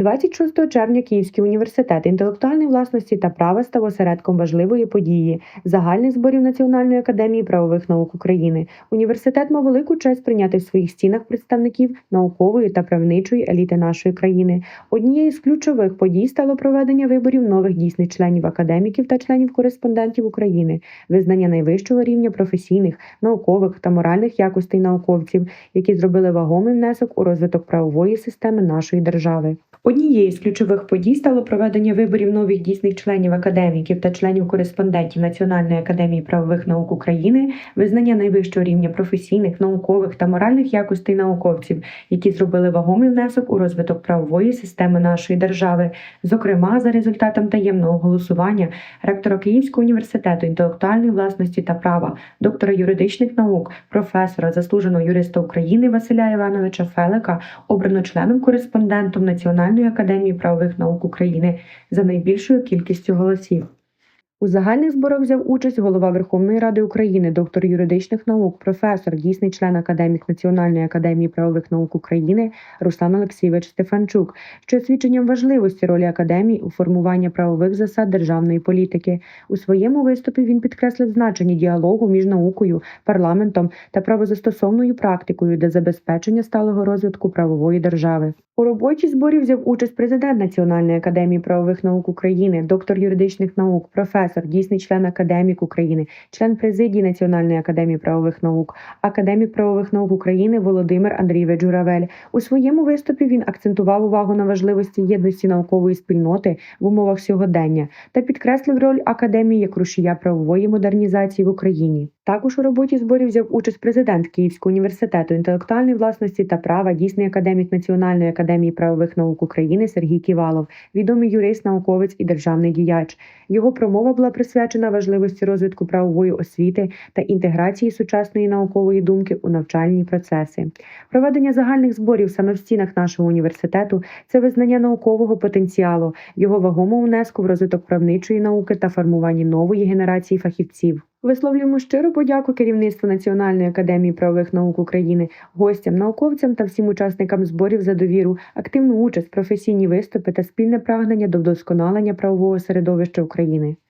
26 червня Київський університет інтелектуальної власності та права став осередком важливої події загальних зборів Національної академії правових наук України. Університет мав велику честь прийняти в своїх стінах представників наукової та правничої еліти нашої країни. Однією з ключових подій стало проведення виборів нових дійсних членів академіків та членів кореспондентів України, визнання найвищого рівня професійних, наукових та моральних якостей науковців, які зробили вагомий внесок у розвиток правової системи нашої держави. Однією з ключових подій стало проведення виборів нових дійсних членів академіків та членів кореспондентів Національної академії правових наук України, визнання найвищого рівня професійних, наукових та моральних якостей науковців, які зробили вагомий внесок у розвиток правової системи нашої держави. Зокрема, за результатом таємного голосування ректора Київського університету інтелектуальної власності та права, доктора юридичних наук, професора, заслуженого юриста України Василя Івановича Фелика обрано членом-кореспондентом Національної академії правових наук України за найбільшою кількістю голосів. У загальних зборах взяв участь голова Верховної Ради України, доктор юридичних наук, професор, дійсний член академік Національної академії правових наук України Руслан Олексійович Стефанчук, що свідченням важливості ролі академії у формуванні правових засад державної політики. У своєму виступі він підкреслив значення діалогу між наукою, парламентом та правозастосовною практикою для забезпечення сталого розвитку правової держави. У роботі зборів взяв участь президент Національної академії правових наук України, доктор юридичних наук, професор, дійсний член академік України, член президії Національної академії правових наук, академік правових наук України Володимир Андрійович Журавель. У своєму виступі він акцентував увагу на важливості єдності наукової спільноти в умовах сьогодення та підкреслив роль академії як рушія правової модернізації в Україні. Також у роботі зборів взяв участь президент Київського університету інтелектуальної власності та права, дійсний академік Національної академії правових наук України Сергій Ківалов, відомий юрист, науковець і державний діяч. Його промова була присвячена важливості розвитку правової освіти та інтеграції сучасної наукової думки у навчальні процеси. Проведення загальних зборів саме в стінах нашого університету це визнання наукового потенціалу, його вагомого внеску в розвиток правничої науки та формування нової генерації фахівців. Висловлюємо щиру подяку керівництву Національної академії правових наук України, гостям, науковцям та всім учасникам зборів за довіру, активну участь, професійні виступи та спільне прагнення до вдосконалення правового середовища України.